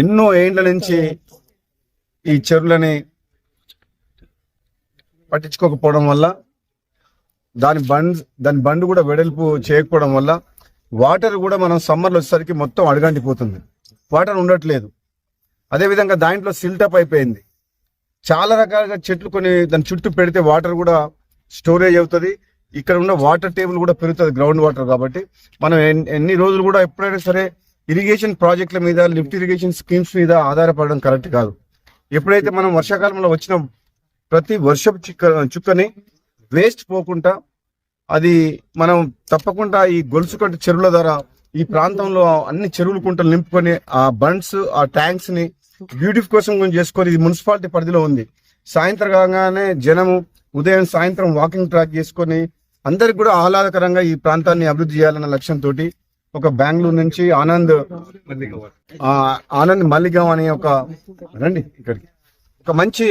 ఎన్నో ఏండ్ల నుంచి ఈ చెరువులని పట్టించుకోకపోవడం వల్ల దాని బండ్ దాని బండ్ కూడా వెడల్పు చేయకపోవడం వల్ల వాటర్ కూడా మనం సమ్మర్లో వచ్చేసరికి మొత్తం అడగంటిపోతుంది. వాటర్ ఉండట్లేదు. అదేవిధంగా దాంట్లో సిల్టప్ అయిపోయింది. చాలా రకాలుగా చెట్లు కొన్ని దాని చుట్టూ పెడితే వాటర్ కూడా స్టోరేజ్ అవుతుంది. ఇక్కడ ఉన్న వాటర్ టేబుల్ కూడా పెరుగుతుంది గ్రౌండ్ వాటర్ కాబట్టి. మనం ఎన్ని రోజులు కూడా ఎప్పుడైనా సరే ఇరిగేషన్ ప్రాజెక్టుల మీద లిఫ్ట్ ఇరిగేషన్ స్కీమ్స్ మీద ఆధారపడడం కరెక్ట్ కాదు. ఎప్పుడైతే మనం వర్షాకాలంలో వచ్చిన ప్రతి వర్షపు చుక్క చుక్కని వేస్ట్ పోకుండా అది మనం తప్పకుండా ఈ గొలుసు కట్టు చెరువుల ద్వారా ఈ ప్రాంతంలో అన్ని చెరువులు కుంటలు నింపుకొని ఆ బండ్స్ ఆ ట్యాంక్స్ని బ్యూటిఫికేషన్ కోసం చేసుకొని ఇది మున్సిపాలిటీ పరిధిలో ఉంది. సాయంత్రం కాగానే జనము ఉదయం సాయంత్రం వాకింగ్ ట్రాక్ చేసుకొని అందరికి కూడా ఆహ్లాదకరంగా ఈ ప్రాంతాన్ని అభివృద్ధి చేయాలన్న లక్ష్యంతో ఒక బెంగళూరు నుంచి ఆనంద్ ఆ, ఆనంద్ మల్లిగం అనే ఒక రండి ఇక్కడికి. ఒక మంచి.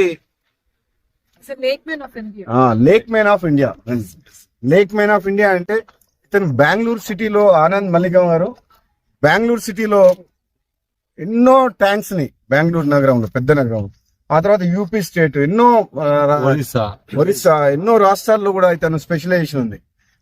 Lake man of India lake man of India అంటే ఇతను బెంగళూరు సిటీలో ఆనంద్ మల్లిగం గారు. బెంగళూరు సిటీలో ఎన్నో ట్యాంక్స్ని బెంగళూరు నగరంలో పెద్ద నగరం ఆ తర్వాత యూపీ స్టేట్ ఎన్నో ఒరిస్సా. ఎన్నో రాష్ట్రాల్లో కూడా ఇతను స్పెషలైజేషన్ ఉంది.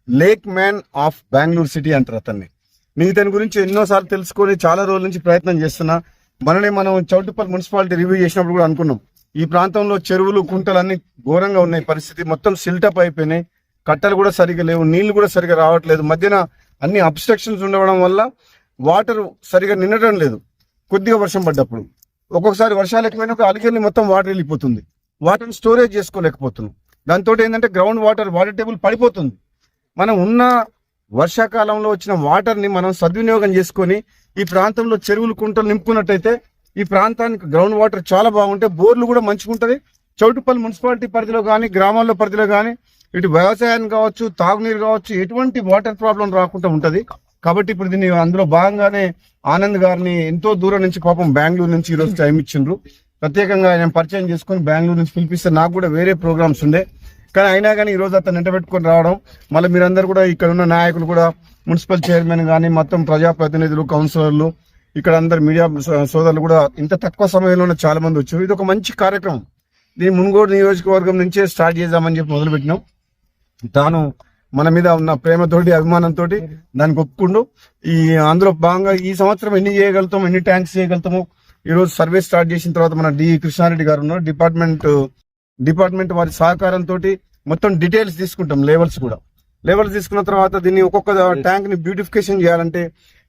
Lake man of Bengaluru city అంటారు అతన్ని. నేను దాని గురించి ఎన్నోసార్లు తెలుసుకొని చాలా రోజుల నుంచి ప్రయత్నం చేస్తున్నా. మననే మనం చౌటుపల్లి మున్సిపాలిటీ రివ్యూ చేసినప్పుడు కూడా అనుకున్నాం. ఈ ప్రాంతంలో చెరువులు కుంటలు ఘోరంగా ఉన్నాయి. పరిస్థితి మొత్తం సిల్టప్ అయిపోయినాయి. కట్టలు కూడా సరిగా లేవు. నీళ్ళు కూడా సరిగా రావట్లేదు. మధ్యన అన్ని అబ్స్ట్రక్షన్స్ ఉండడం వల్ల వాటర్ సరిగా నిండడం లేదు. కొద్దిగా వర్షం పడ్డప్పుడు. ఒక్కొక్కసారి వర్షాలు ఎక్కువైనప్పుడు అలికెళ్ళి మొత్తం వాటర్ వెళ్ళిపోతుంది. వాటర్ని స్టోరేజ్ చేసుకోలేకపోతున్నాం. దాంతో ఏంటంటే గ్రౌండ్ వాటర్ వాటర్ టేబుల్ పడిపోతుంది. మనం ఉన్న వర్షాకాలంలో వచ్చిన వాటర్ని మనం సద్వినియోగం చేసుకొని ఈ ప్రాంతంలో చెరువులు కుంటలు నింపుకున్నట్టయితే ఈ ప్రాంతానికి గ్రౌండ్ వాటర్ చాలా బాగుంటే బోర్లు కూడా మంచిగా చౌటుపల్లి మున్సిపాలిటీ పరిధిలో కానీ గ్రామాల్లో పరిధిలో కానీ ఇటు వ్యవసాయానికి కావచ్చు తాగునీరు కావచ్చు ఎటువంటి వాటర్ ప్రాబ్లం రాకుండా ఉంటుంది. కాబట్టి ఇప్పుడు దీన్ని అందులో భాగంగానే ఆనంద్ గారిని ఎంతో దూరం నుంచి పాపం బెంగళూరు నుంచి ఈ రోజు టైం ఇచ్చిండ్రు. ప్రత్యేకంగా నేను పరిచయం చేసుకుని బెంగళూరు నుంచి పిలిపిస్తే నాకు కూడా వేరే ప్రోగ్రామ్స్ ఉండే. కానీ అయినా కానీ ఈరోజు అతను పెట్టుకొని రావడం మళ్ళీ మీరందరూ కూడా ఇక్కడ ఉన్న నాయకులు కూడా మున్సిపల్ చైర్మన్ కానీ మొత్తం ప్రజాప్రతినిధులు కౌన్సిలర్లు ఇక్కడ అందరు మీడియా సోదరులు కూడా ఇంత తక్కువ సమయంలోనే చాలా మంది వచ్చారు. ఇది ఒక మంచి కార్యక్రమం. దీన్ని మున్గోడు నియోజకవర్గం నుంచే స్టార్ట్ చేద్దామని చెప్పి మొదలుపెట్టినాం. తాను మన మీద ఉన్న ప్రేమతోటి అభిమానంతో దానికి ఒప్పుకుండు. ఈ అందులో భాగంగా ఈ సంవత్సరం ఎన్ని చేయగలుగుతాం ఎన్ని ట్యాంక్స్ చేయగలుగుతాము ఈరోజు సర్వీస్ సర్వే స్టార్ట్ చేసిన తర్వాత మన డి కృష్ణారెడ్డి గారు ఉన్నారు. డిపార్ట్మెంట్ డిపార్ట్మెంట్ వారి సహకారంతో మొత్తం డీటెయిల్స్ తీసుకుంటాం లెవెల్స్ కూడా. లెవెల్స్ తీసుకున్న తర్వాత దీన్ని ఒక్కొక్క ట్యాంక్ని బ్యూటిఫికేషన్ చేయాలంటే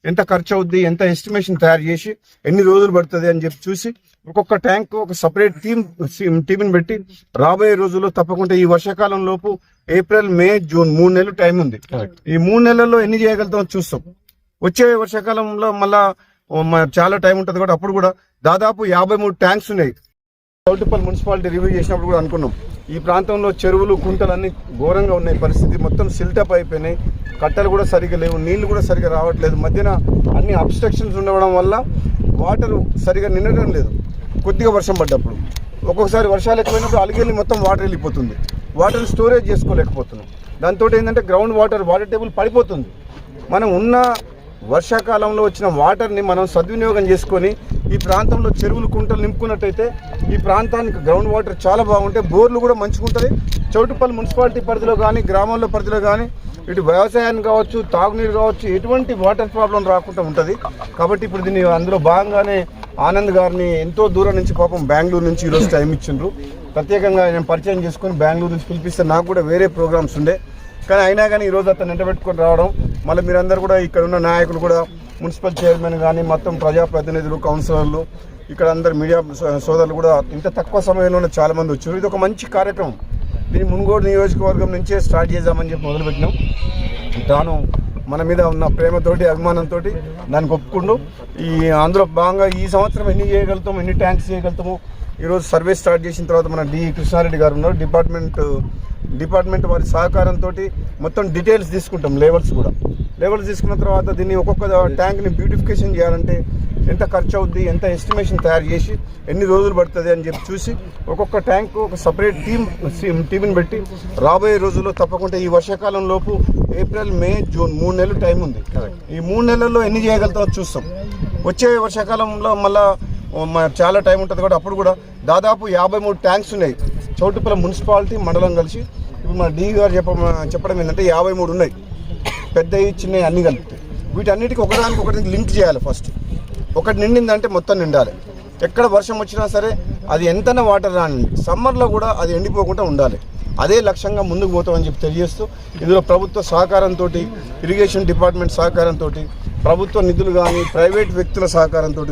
ఎంత ఖర్చు అవుద్ది ఎంత ఎస్టిమేషన్ తయారు చేసి ఎన్ని రోజులు పడుతుంది అని చెప్పి చూసి ఒక్కొక్క ట్యాంక్ ఒక సపరేట్ టీమ్ టీంని పెట్టి రాబోయే రోజుల్లో తప్పకుండా ఈ వర్షాకాలం లోపు ఏప్రిల్ మే జూన్ మూడు నెలలు టైం ఉంది. ఈ మూడు నెలల్లో ఎన్ని చేయగలుగుతామో చూస్తాం. వచ్చే వర్షాకాలంలో మళ్ళా చాలా టైం ఉంటుంది కూడా అప్పుడు కూడా దాదాపు యాభై మూడు ట్యాంక్స్ ఉన్నాయి. చౌటుపల్లి మున్సిపాలిటీ రివ్యూ చేసినప్పుడు కూడా అనుకున్నాం. ఈ ప్రాంతంలో చెరువులు కుంటలు ఘోరంగా ఉన్నాయి. పరిస్థితి మొత్తం సిల్టప్ అయిపోయినాయి. కట్టలు కూడా సరిగా లేవు. నీళ్ళు కూడా సరిగా రావట్లేదు. మధ్యన అన్ని అబ్స్ట్రక్షన్స్ ఉండడం వల్ల వాటర్ సరిగా నిండడం లేదు. కొద్దిగా వర్షం పడ్డప్పుడు. ఒక్కొక్కసారి వర్షాలు ఎక్కువైనప్పుడు అలిగెళ్ళి మొత్తం వాటర్ వెళ్ళిపోతుంది. వాటర్ స్టోరేజ్ చేసుకోలేకపోతున్నాం. దాంతో ఏంటంటే గ్రౌండ్ వాటర్ వాటర్ టేబుల్ పడిపోతుంది. మనం ఉన్న వర్షాకాలంలో వచ్చిన వాటర్ని మనం సద్వినియోగం చేసుకొని ఈ ప్రాంతంలో చెరువులు కుంటలు నింపుకున్నట్టయితే ఈ ప్రాంతానికి గ్రౌండ్ వాటర్ చాలా బాగుంటాయి బోర్లు కూడా మంచిగా ఉంటుంది. చౌటుపల్లి మున్సిపాలిటీ పరిధిలో కానీ గ్రామాల్లో పరిధిలో కానీ ఇటు వ్యవసాయానికి కావచ్చు తాగునీరు కావచ్చు ఎటువంటి వాటర్ ప్రాబ్లం రాకుండా ఉంటుంది. కాబట్టి ఇప్పుడు దీన్ని అందులో భాగంగానే ఆనంద్ గారిని ఎంతో దూరం నుంచి పాపం బెంగళూరు నుంచి ఈరోజు టైం ఇచ్చిండ్రు. ప్రత్యేకంగా నేను పరిచయం చేసుకొని బెంగళూరు నుంచి పిలిపిస్తే నాకు కూడా వేరే ప్రోగ్రామ్స్ ఉండే. కానీ అయినా కానీ ఈరోజు అతను ఎంటబెట్టుకొని రావడం మళ్ళీ మీరందరూ కూడా ఇక్కడ ఉన్న నాయకులు కూడా మున్సిపల్ చైర్మన్ కానీ మొత్తం ప్రజాప్రతినిధులు కౌన్సిలర్లు ఇక్కడ అందరు మీడియా సోదరులు కూడా ఇంత తక్కువ సమయంలోనే చాలామంది వచ్చారు. ఇది ఒక మంచి కార్యక్రమం. దీన్ని మున్గోడు నియోజకవర్గం నుంచే స్టార్ట్ చేద్దామని చెప్పి మొదలుపెట్టినాం. తాను మన మీద ఉన్న ప్రేమతోటి అభిమానంతో దానికి ఒప్పుకుండు ఈ అందులో భాగంగా ఈ సంవత్సరం ఎన్ని చేయగలుగుతాము ఎన్ని ట్యాంక్స్ చేయగలుగుతాము ఈరోజు సర్వే స్టార్ట్ చేసిన తర్వాత మన డి కృష్ణారెడ్డి గారు ఉన్నారు. డిపార్ట్మెంట్ డిపార్ట్మెంట్ వారి సహకారంతో మొత్తం డీటెయిల్స్ తీసుకుంటాం లెవెల్స్ కూడా. లెవెల్స్ తీసుకున్న తర్వాత దీన్ని ఒక్కొక్క ట్యాంక్ని బ్యూటిఫికేషన్ చేయాలంటే ఎంత ఖర్చు అవుద్ది ఎంత ఎస్టిమేషన్ తయారు చేసి ఎన్ని రోజులు పడుతుంది అని చెప్పి చూసి ఒక్కొక్క ట్యాంక్ ఒక సపరేట్ టీమ్ టీంని పెట్టి రాబోయే రోజుల్లో తప్పకుండా ఈ వర్షాకాలం లోపు ఏప్రిల్ మే జూన్ మూడు నెలలు టైం ఉంది. ఈ మూడు నెలల్లో ఎన్ని చేయగలుగుతామో చూస్తాం. వచ్చే వర్షాకాలంలో మళ్ళా చాలా టైం ఉంటుంది కూడా అప్పుడు కూడా దాదాపు యాభై మూడు ట్యాంక్స్ ఉన్నాయి. చౌటుపల్లి మున్సిపాలిటీ మండలం కలిసి ఇప్పుడు మన డీ గారు చెప్ప చెప్పడం ఏంటంటే యాభై మూడు ఉన్నాయి. పెద్దవి చిన్నవి అన్ని కలిపి వీటన్నిటికీ ఒకదానికి ఒకటి లింక్ చేయాలి ఫస్ట్. ఒకటి నిండిందంటే మొత్తం నిండాలి. ఎక్కడ వర్షం వచ్చినా సరే అది ఎంతైనా వాటర్ రాని సమ్మర్లో కూడా అది ఎండిపోకుండా ఉండాలి. అదే లక్ష్యంగా ముందుకు పోతామని చెప్పి తెలియజేస్తూ ఇందులో ప్రభుత్వ సహకారంతో ఇరిగేషన్ డిపార్ట్మెంట్ సహకారంతో ప్రభుత్వ నిధులు కానీ ప్రైవేట్ వ్యక్తుల సహకారంతో